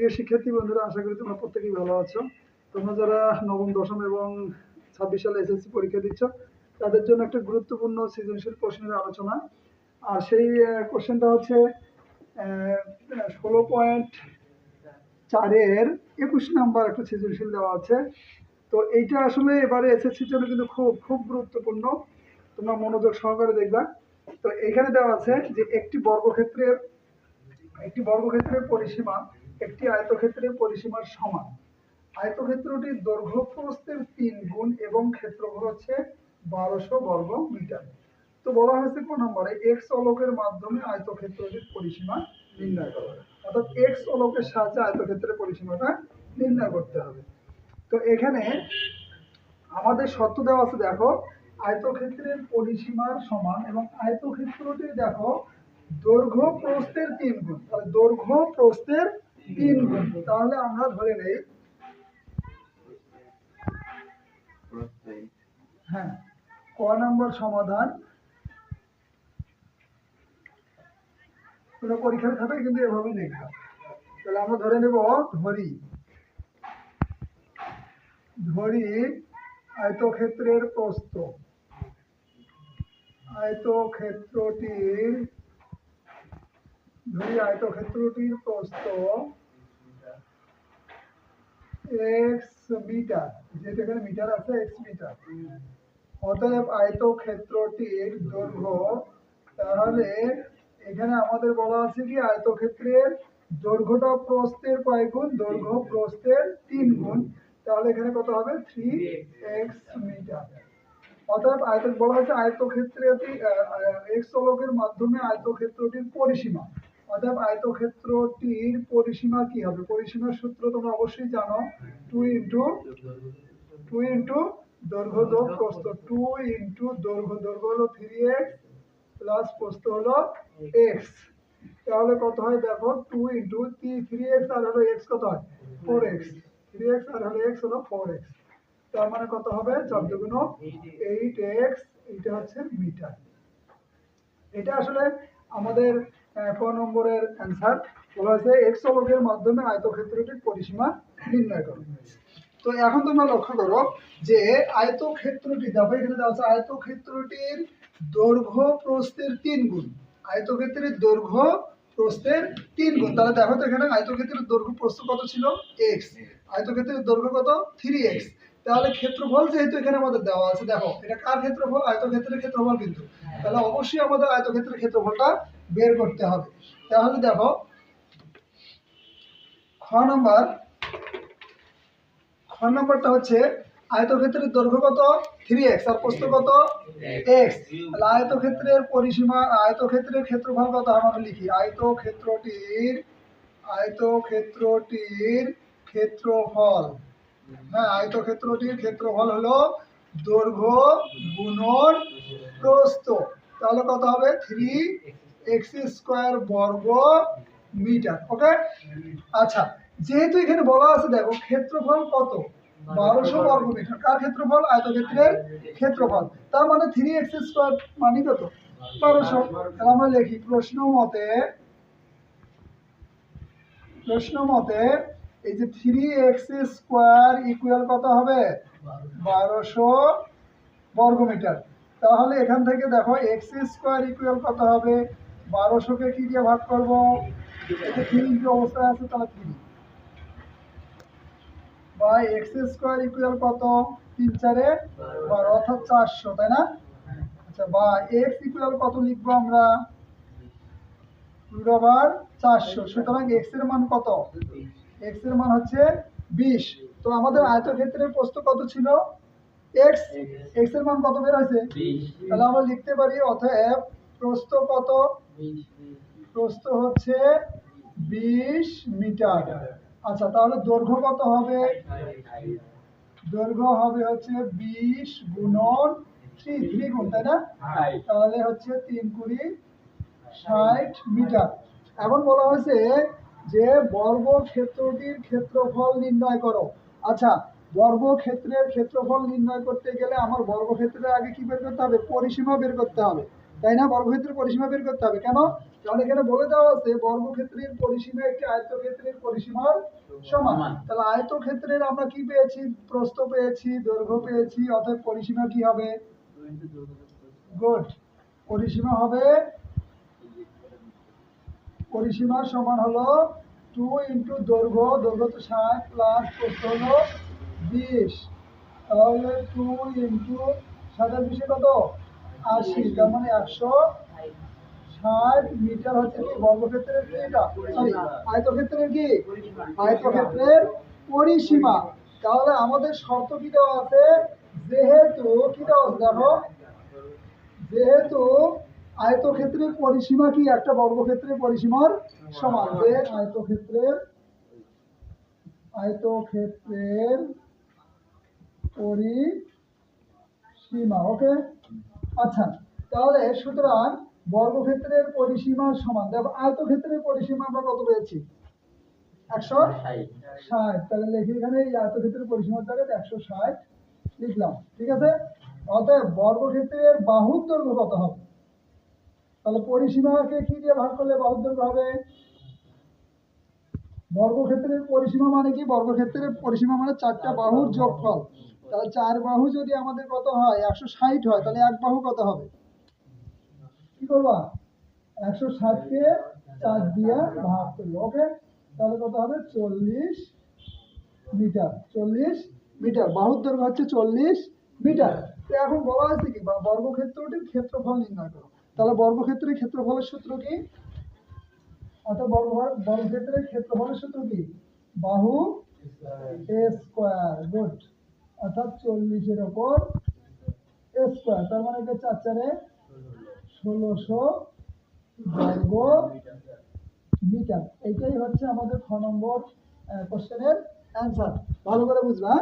প্রিয় শিক্ষার্থী বন্ধুরা, আশা করি তোমরা প্রত্যেকেই ভালো আছো। তোমরা যারা নবম, দশম এবং ছাব্বিশ সালে এসএসসি পরীক্ষা দিচ্ছ, তাদের জন্য একটা গুরুত্বপূর্ণ সৃজনশীল প্রশ্নের আলোচনা। আর সেই কোশ্চেনটা হচ্ছে ষোলো পয়েন্ট চারের একুশ নাম্বার একটা সৃজনশীল দেওয়া আছে। তো এইটা আসলে এবারে এসএসসির জন্য কিন্তু খুব খুব গুরুত্বপূর্ণ। তোমরা মনোযোগ সহকারে দেখবা। তো এখানে দেওয়া আছে যে একটি বর্গক্ষেত্রের একটি বর্গক্ষেত্রের পরিসীমা একটি আয়তক্ষেত্রের পরিসীমার সমান। আয়তক্ষেত্রটির দৈর্ঘ্য প্রস্থের তিন গুণ এবং ক্ষেত্রফল হচ্ছে বারোশো বর্গ মিটার। তো বলা হয়েছে কোন নম্বরে এক্স অলোকের মাধ্যমে আয়তক্ষেত্রটির পরিসীমা নির্ণয় করা অর্থাৎ এক্স অলোকের সাহায্যে আয়তক্ষেত্রের পরিসীমাটা নির্ণয় করতে হবে। তো এখানে আমাদের শর্ত দেওয়া আছে, দেখো, আয়তক্ষেত্রের পরিসীমার সমান এবং আয়তক্ষেত্রটি, দেখো, দৈর্ঘ্য প্রস্থের তিন গুণ। তাহলে দৈর্ঘ্য প্রস্থের তিন গুণ তাহলে আমরা ধরে নেই। হ্যাঁ ক নম্বর সমাধান? তোমরা পরীক্ষার খাতায় কিন্তু এভাবে লেখা। তাহলে আমরা ধরে নেব ধরি। ধরি আয়তক্ষেত্রের প্রস্থ। আয়তক্ষেত্রটির ধরি আয়তক্ষেত্রটির প্রস্থ এক্স মিটার যেটা এখানে মিটার আছে এক্স মিটার অতএব আয়তক্ষেত্রটির দৈর্ঘ্য তাহলে এখানে আমাদের বলা আছে কি আয়তক্ষেত্রের দৈর্ঘ্যটা প্রস্থের কয় গুণ দৈর্ঘ্য প্রস্থের তিন গুণ তাহলে এখানে কত হবে থ্রি এক্স মিটার অর্থাৎ আয়ত বলা হয়েছে আয়তক্ষেত্রটি এক্স অলোকের মাধ্যমে আয়তক্ষেত্রটির পরিসীমা অর্থাৎ আয়তক্ষেত্রটির পরিসীমা কি হবে? পরিসীমার সূত্র তোমরা অবশ্যই জানো। টু ইন্টু টু ইন্টু দৈর্ঘ্য যোগ প্রস্থ। টু ইন্টু দৈর্ঘ্য দৈর্ঘ্য হলো থ্রি এক্স প্লাস প্রস্থ হলো এক্স তাহলে কত হয় দেখো? টু ইন্টু থ্রি এক্স আর হলো এক্স কত হয়? ফোর এক্স থ্রি এক্স আর হলো এক্স হলো ফোর এক্স তার মানে কত হবে? চোদ্দ এইট এক্স এইটা হচ্ছে মিটার এটা আসলে আমাদের ক নম্বরের অ্যান্সার বলা হয়েছে মাধ্যমে আয়তক্ষেত্রটির পরিসীমা নির্ণয় তো এখন তোমরা লক্ষ্য করো যে আয়তক্ষেত্রটি, দেখো এখানে দেওয়া আছে, আয়তক্ষেত্রটির দৈর্ঘ্য প্রস্থের তিন গুণ। আয়তক্ষেত্রের দৈর্ঘ্য প্রস্থের তিন গুণ। তাহলে দেখো তো এখানে আয়তক্ষেত্রের দৈর্ঘ্য কত ছিল? এক্স আয়তক্ষেত্রের দৈর্ঘ্য কত? থ্রি এক্স তাহলে ক্ষেত্রফল যেহেতু এখানে আমাদের দেওয়া আছে, দেখো, এটা কার ক্ষেত্রফল? আয়তক্ষেত্রের ক্ষেত্রফল কিন্তু। তাহলে অবশ্যই আমাদের আয়তক্ষেত্রের ক্ষেত্রফলটা বের করতে হবে। তাহলে দেখো, খ নম্বর, খ নম্বরটা হচ্ছে আয়তক্ষেত্রের দৈর্ঘ্য কত? থ্রি এক্স আর প্রস্থ কত? এক্স তাহলে আয়তক্ষেত্রের পরিসীমা, আয়তক্ষেত্রের ক্ষেত্রফল কত? আমরা লিখি, আয়তক্ষেত্রটির আয়তক্ষেত্রটির ক্ষেত্রফল। হ্যাঁ আয়তক্ষেত্রটির ক্ষেত্রফল হলো দৈর্ঘ্য গুণন প্রস্থ। তাহলে কত হবে? থ্রি এক্স স্কোয়ার বর্গ মিটার ওকে আচ্ছা যেহেতু এখানে বলা আছে, দেখো, ক্ষেত্রফল কত? বারোশো বর্গ মিটার। কার ক্ষেত্রফল? আয়তক্ষেত্রের ক্ষেত্রফল। তার মানে থ্রি এক্স স্কোয়ার মানে কত বারোশো। তাহলে আমরা লিখি, প্রশ্ন মতে প্রশ্ন মতে এই যে থ্রি এক্স স্কোয়ার ইকুয়াল কত হবে? বারোশো বর্গমিটার তাহলে এখান থেকে দেখো এক্স স্কোয়ার ইকুয়াল কত হবে? বারোশোকে কি দিয়ে ভাগ করব? থ্রি ইন্টু অবস্থায় আছে তাহলে থ্রি বা এক্স স্কোয়ার ইকুয়াল কত? তিন চারে বারো অর্থাৎ চারশো তাই না? আচ্ছা বা এক্স ইকুয়াল কত লিখব আমরা? রুট ওভার চারশো সুতরাং এক্সের মান কত? এক্সের মান হচ্ছে বিশ। তো আমাদের আয়তক্ষেত্রের প্রস্থ কত ছিল? এক্স এক্সের মান কত বের হয়েছে? তাহলে আমরা লিখতে পারি অতএব প্রস্থ কত? প্রস্থ হচ্ছে বিশ মিটার। আচ্ছা তাহলে দৈর্ঘ্য কত হবে? দৈর্ঘ্য হবে হচ্ছে বিশ গুণন থ্রি থ্রি গুণ তাই না? তাহলে হচ্ছে তিন কুড়ি ষাট মিটার। এখন বলা হয়েছে যে বর্গ ক্ষেত্রটির ক্ষেত্রফল নির্ণয় করো। আচ্ছা বর্গ ক্ষেত্রের ক্ষেত্রফল নির্ণয় করতে গেলে আমার বর্গক্ষেত্রের আগে কি বের করতে হবে? পরিসীমা বের করতে হবে। তাই না? বর্গক্ষেত্রের পরিসীমা বের করতে হবে। কেন? কারণ এখানে বলে দেওয়া আছে বর্গক্ষেত্রের পরিসীমা একটি আয়তক্ষেত্রের পরিসীমার সমান। তাহলে আয়তক্ষেত্রের আমরা কি পেয়েছি? প্রস্থ পেয়েছি দৈর্ঘ্য পেয়েছি অতএব পরিসীমা কি হবে? গুড পরিসীমা হবে পরিসীমা সমান হলো টু ইন্টু দৈর্ঘ্য দৈর্ঘ্য তো ষাট প্লাস প্রস্থ হলো বিশ। তাহলে টু ইন্টু ষাটের বিশে কত? আশি, তার মানে একশো ষাট মিটার হচ্ছে কি? বর্গক্ষেত্রের কি এটা? সরি আয়তক্ষেত্রের কি? আয়তক্ষেত্রের পরিসীমা। তাহলে আমাদের শর্ত কি দেওয়া আছে? যেহেতু, কি দেওয়া দেখো? যেহেতু আয়তক্ষেত্রের পরিসীমা কি? একটা বর্গক্ষেত্রের পরিসীমার সমান। যে আয়তক্ষেত্রের আয়তক্ষেত্রের পরিসীমা ওকে আচ্ছা তাহলে সুতরাং বর্গক্ষেত্রের পরিসীমা সমান দেখো আয়তক্ষেত্রের পরিসীমা আমরা কত পেয়েছি? একশো ষাট। তাহলে লিখি এখানে এই আয়তক্ষেত্রের পরিসীমার জায়গায় একশো ষাট লিখলাম ঠিক আছে? অতএব বর্গক্ষেত্রের বাহুর দৈর্ঘ্য কত হবে? তাহলে পরিসীমাকে কি দিয়ে ভাগ করলে বাহুর দৈর্ঘ্য হবে? বর্গক্ষেত্রের পরিসীমা মানে কি? বর্গক্ষেত্রের পরিসীমা মানে চারটা বাহুর যোগফল। তাহলে চার বাহু যদি আমাদের কত হয়? একশো ষাট হয়, তাহলে এক বাহু কত হবে? কি করবা? একশো ষাটকে চার দিয়ে ভাগ করল ওকে? তাহলে কত হবে? চল্লিশ মিটার চল্লিশ মিটার। বাহুর দৈর্ঘ্য হচ্ছে চল্লিশ মিটার। তো এখন বলা হয়েছে কি? বর্গক্ষেত্রটির ক্ষেত্রফল নির্ণয় করো। তাহলে বর্গক্ষেত্রের ক্ষেত্রফলের সূত্র কি? অর্থাৎ বর্গ, বর্গক্ষেত্রের ক্ষেত্রফলের সূত্র কি? বাহু স্কোয়ার, গুড। অর্থাৎ চল্লিশের ওপর স্কোয়ার তার মানে এটা চার চারে ষোলোশো বর্গ মিটার। এইটাই হচ্ছে আমাদের খ নম্বর কোশ্চেনের অ্যান্সার ভালো করে বুঝবা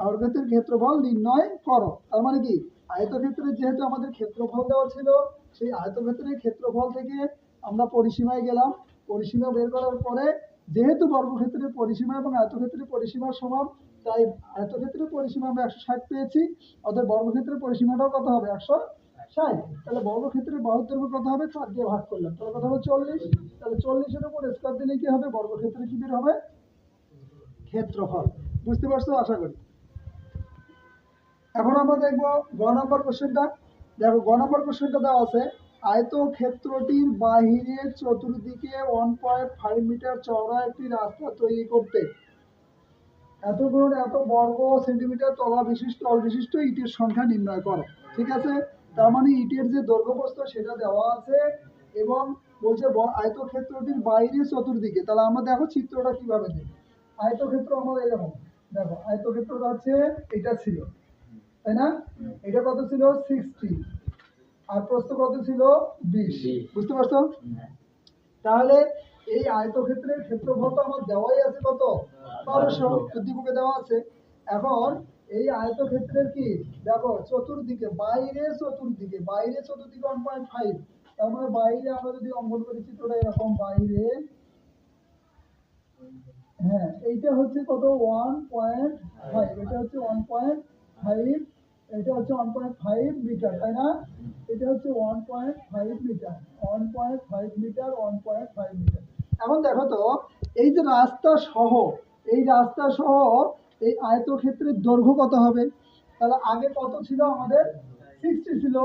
আয়তক্ষেত্রের ক্ষেত্রফল নির্ণয় করো। তার মানে কি? আয়তক্ষেত্রের যেহেতু আমাদের ক্ষেত্রফল দেওয়া ছিল, সেই আয়তক্ষেত্রের ক্ষেত্রফল থেকে আমরা পরিসীমায় গেলাম। পরিসীমা বের করার পরে, যেহেতু বর্গক্ষেত্রের পরিসীমা এবং আয়তক্ষেত্রের পরিসীমার সমান তাই আয়তক্ষেত্রের পরিসীমা আমরা একশো ষাট পেয়েছি। অর্থাৎ বর্গক্ষেত্রের পরিসীমাটাও কত হবে? একশো ষাট। তাহলে বর্গক্ষেত্রের দৈর্ঘ্য কত হবে? চার দিয়ে ভাগ করলাম। তাহলে কত হবে? চল্লিশ। তাহলে চল্লিশের উপর স্কোয়ার দিলে কি হবে? বর্গক্ষেত্রে কি বের হবে? ক্ষেত্রফল। বুঝতে পারছ? আশা করি। এখন আমরা দেখব গ নম্বর কোশ্চেনটা। দেখো, গ নম্বর কোশ্চেনটা দেওয়া আছে, আয়তক্ষেত্রটির বাহিরে চতুর্দিকে ওয়ান পয়েন্ট ফাইভ মিটার চওড়া একটি রাস্তা তৈরি করতে। এত গুণ এত বর্গ সেন্টিমিটার তলা বিশিষ্ট তল বিশিষ্ট ইটের সংখ্যা নির্ণয় করো ঠিক আছে? তার মানে ইটের যে দৈর্ঘ্যপ্রস্থ সেটা দেওয়া আছে এবং বলছে আয়তক্ষেত্রটির বাইরে চতুর্দিকে। তাহলে আমরা দেখো চিত্রটা কীভাবে দেখি। আয়তক্ষেত্র আমাদের এরকম। দেখো আয়তক্ষেত্রটা হচ্ছে এটা ছিল তাই না? এটা কত ছিল? সিক্সটি আর প্রস্থ কত ছিল? বিশ। বুঝতে পারছ? তাহলে এই আয়তক্ষেত্রের ক্ষেত্রফল তো আমার দেওয়াই আছে কত? বারোশো উদ্দীপকে দেওয়া আছে। এখন এই আয়তক্ষেত্রের কি? দেখো চতুর্দিকে বাইরে চতুর্দিকে বাইরে চতুর্দিকে ওয়ান পয়েন্ট ফাইভ তার মানে বাইরে আমরা যদি অঙ্কন করি চিত্রটা এরকম বাইরে। হ্যাঁ এইটা হচ্ছে কত? ওয়ান পয়েন্ট ফাইভ এটা হচ্ছে ওয়ান পয়েন্ট ফাইভ এটা হচ্ছে ওয়ান পয়েন্ট ফাইভ মিটার তাই না? এটা হচ্ছে one point five metre. One point five metre one point five metre. এখন দেখো তো এই যে রাস্তা সহ এই রাস্তা সহ এই আয়তক্ষেত্রের দৈর্ঘ্য কত হবে? তাহলে আগে কত ছিল আমাদের? সিক্সটি ছিল।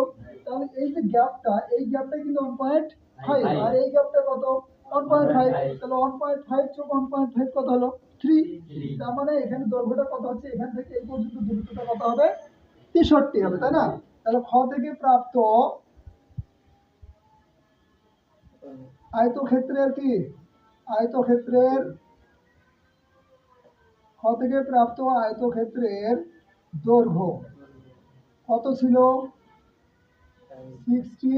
তাহলে এই যে গ্যাপটা এই গ্যাপটা কিন্তু ওয়ান পয়েন্ট ফাইভ আর এই গ্যাপটা কত? ওয়ান পয়েন্ট ফাইভ তাহলে ওয়ান পয়েন্ট ফাইভ যোগ ওয়ান পয়েন্ট ফাইভ কত হলো? থ্রি তার মানে এখানে দৈর্ঘ্যটা কত হচ্ছে? এখান থেকে এই পর্যন্ত দূরত্বটা কত হবে? তেষট্টি হবে তাই না? তাহলে খ থেকে প্রাপ্ত আয়তক্ষেত্রের কি? আয়তক্ষেত্রের খ থেকে প্রাপ্ত আয়তক্ষেত্রের দৈর্ঘ্য কত ছিল? Sixty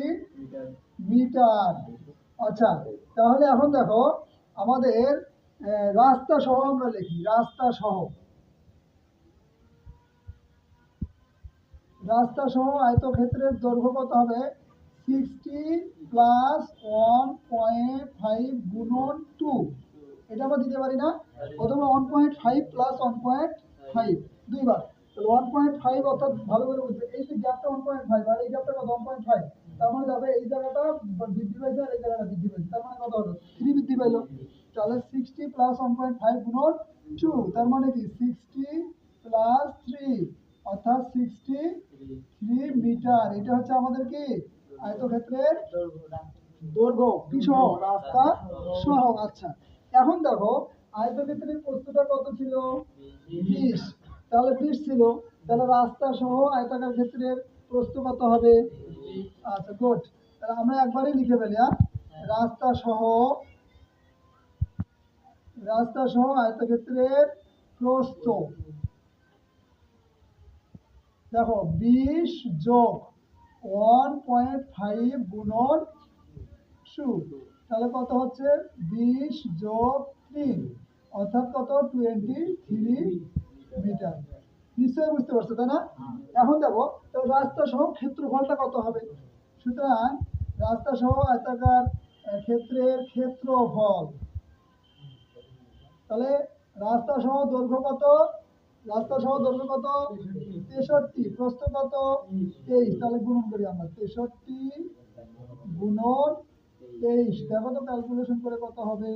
metre. আচ্ছা তাহলে এখন দেখো, আমাদের রাস্তা সহ আমরা লিখি, রাস্তা সহ। রাস্তা সহ আয়তক্ষেত্রের দৈর্ঘ্য কত হবে? Sixty plus one point five গুণন টু এটা আমরা দিতে পারি না। প্রথমে one point five plus one point five দুইবার। তাহলে ওয়ান পয়েন্ট ফাইভ অর্থাৎ ভালো করে বুঝবে এই যে গ্যাপটা ওয়ান পয়েন্ট ফাইভ আর এই গ্যাপটা কত? ওয়ান পয়েন্ট ফাইভ তার মানে দেখো এই জায়গাটা বৃদ্ধি পাইছে আর এই জায়গাটা বৃদ্ধি পাইছে। তার মানে কত হলো? থ্রি বৃদ্ধি পাইলো। তাহলে sixty plus one point five গুণন টু তার মানে কি? সিক্সটি প্লাস থ্রি অর্থাৎ সিক্সটি থ্রি মিটার এটা হচ্ছে আমাদের কি? আয়তক্ষেত্রের দৈর্ঘ্য। কি সহ রাস্তা সহ আচ্ছা। এখন দেখো, আয়তক্ষেত্রের প্রস্তুটা কত ছিল? বিশ। তাহলে বিশ ছিল। তাহলে রাস্তা সহ আয়তাকার ক্ষেত্রের প্রস্থ কত হবে? আচ্ছা গুড তাহলে আমরা একবারই লিখে ফেলি হ্যাঁ? রাস্তা সহ রাস্তা সহ আয়তক্ষেত্রের প্রস্থ। দেখো, বিশ যোগ ওয়ান পয়েন্ট ফাইভ গুণন টু তাহলে কত হচ্ছে? বিশ যোগ তিন। অর্থাৎ কত? Twenty three metre. নিশ্চয়ই বুঝতে পারছ তাই না? এখন দেখো তো রাস্তা সহ ক্ষেত্রফলটা কত হবে? সুতরাং রাস্তা সহ আয়তাকার ক্ষেত্রের ক্ষেত্রফল। তাহলে রাস্তা সহ দৈর্ঘ্য কত? রাস্তা সহ দৈর্ঘ্য কত? তেষট্টি। প্রস্থ কত? তেইশ। তাহলে গুণন করি আমরা। তেষট্টি গুণন তেইশ দেখো তো ক্যালকুলেশন করে কত হবে?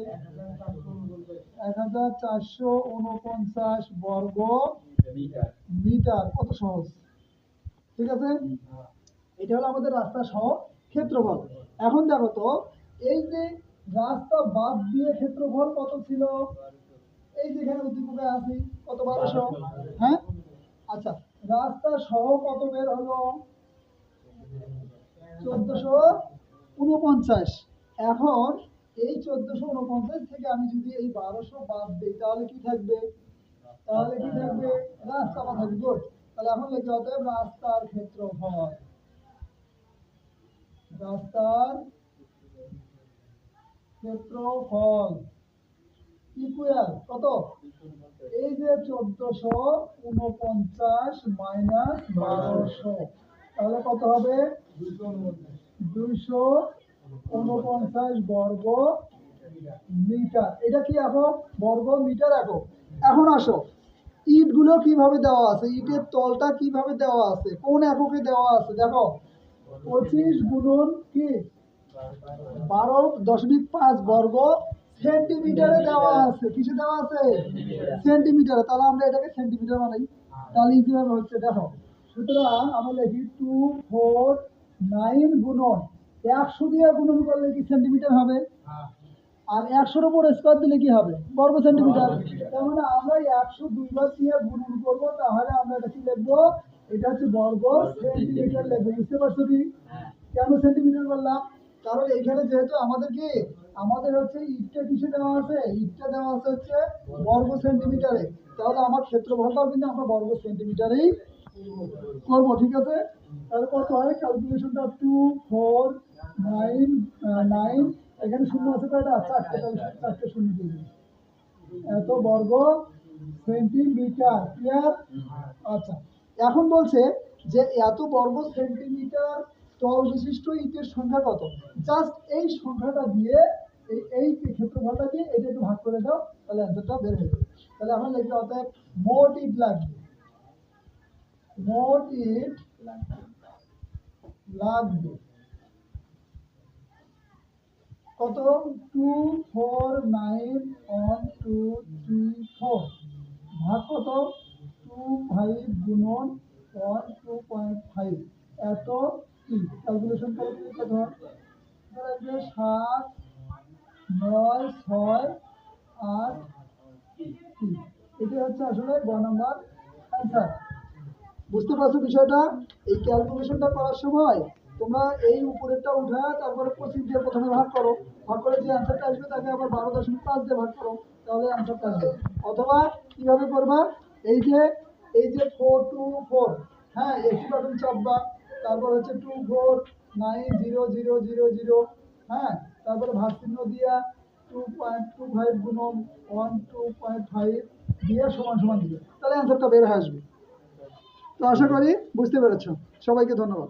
এক হাজার চারশো উনপঞ্চাশ বর্গ মিটার। কত সহজ? ঠিক আছে? এটা হলো আমাদের রাস্তা সহ ক্ষেত্রফল। এখন দেখো তো এই যে রাস্তা বাদ দিয়ে ক্ষেত্রফল কত ছিল? এই যে এখানে উদ্দীপকে আছি? কত বারোশো? হ্যাঁ? আচ্ছা রাস্তা সহ কত বের হলো? চোদ্দশো উনপঞ্চাশ। এখন এই চোদ্দশো উনপঞ্চাশ থেকে আমি যদি এই বারোশো বাদ দিই, তাহলে কি থাকবে? তাহলে কি থাকবে? রাস্তা থাকবে গুড তাহলে এখন লিখতে হবে রাস্তার ক্ষেত্রফল রাস্তার ক্ষেত্রফল ইকুয়াল কত? এই যে চোদ্দশো উনপঞ্চাশ মাইনাস বারোশো, তাহলে কত হবে? দুইশো উনপঞ্চাশ বর্গ মিটার। এটা কি এখন বর্গ মিটার একক এখন আসো। ইটগুলো কীভাবে দেওয়া আছে? ইটের তলটা কীভাবে দেওয়া আছে? কোন এককে দেওয়া আছে? দেখো। পঁচিশ গুণন কি? বারো দশমিক পাঁচ বর্গ সেন্টিমিটারে দেওয়া আছে। কিসে দেওয়া আছে? সেন্টিমিটারে। তাহলে আমরা এটাকে সেন্টিমিটার বানাই। তাহলে কীভাবে হচ্ছে। দেখো। সুতরাং আমরা লিখি টু ফোর নাইন গুণন। একশো দিয়ে গুণন করলে কি সেন্টিমিটার হবে? আর একশোর উপর স্কোয়ার দিলে কি হবে? বর্গ সেন্টিমিটার তার মানে আমরা একশো দুইবার দিয়ে গুণন করব, তাহলে আমরা এটা কি লিখব? এটা হচ্ছে বর্গ সেন্টিমিটার লিখব, বুঝতে পারছ কি? কেন সেন্টিমিটার বললাম? কারণ এখানে যেহেতু আমাদের কি? আমাদের হচ্ছে ইটটা কিসে দেওয়া আছে? ইটটা দেওয়া আছে হচ্ছে বর্গ সেন্টিমিটারে তাহলে আমার ক্ষেত্রফলটাও কিন্তু আমরা বর্গ সেন্টিমিটারেই করব, ঠিক আছে? তাহলে কত হয় ক্যালকুলেশনটা টু ফোর এখানে শূন্য আছে কয়টা চারটে চারটে শূন্য দিয়ে এত বর্গ সেন্টিমিটার ক্লিয়ার আচ্ছা এখন বলছে যে এত বর্গ সেন্টিমিটার তল বিশিষ্ট ইটের সংখ্যা কত? জাস্ট এই সংখ্যাটা দিয়ে, এই এই ক্ষেত্রফলটা দিয়ে এটা একটু ভাগ করে দাও, তাহলে অ্যান্সারটা বের হয়ে যাবে। তাহলে এখন লিখতে অর্থাৎ মোট ইট লাগবে। মোট ইট লাগবে। কত two four nine one two three four ভাগ কত? টু ফাইভ গুণন ওয়ান টু পয়েন্ট ফাইভ এত কি? ক্যালকুলেশন করে হয় ধরো। যে সাত, নয়, ছয়, আট এটা হচ্ছে আসলে গ নম্বর অ্যান্সার বুঝতে পারছ বিষয়টা? এই ক্যালকুলেশনটা করার সময় তোমরা এই উপরেরটা উঠা, তারপরে পঁচিশ দিয়ে প্রথমে ভাগ করো। ভাগ করে যে অ্যান্সারটা আসবে, তাকে আবার বারো দশমিক পাঁচ দিয়ে ভাগ করো। তাহলে অ্যান্সারটা আসবে। অথবা কীভাবে করবা? এই যে এই যে ফোর টু ফোর হ্যাঁ একটি বাটন চাপবা। তারপর হচ্ছে two four nine zero zero zero zero হ্যাঁ তারপরে ভাগ চিহ্ন দিয়া টু পয়েন্ট টু ফাইভ গুণন ওয়ান টু পয়েন্ট ফাইভ দিয়ে সমান সমান দিবে। তাহলে অ্যান্সারটা বের হয়ে আসবে। তো আশা করি বুঝতে পেরেছ। সবাইকে ধন্যবাদ।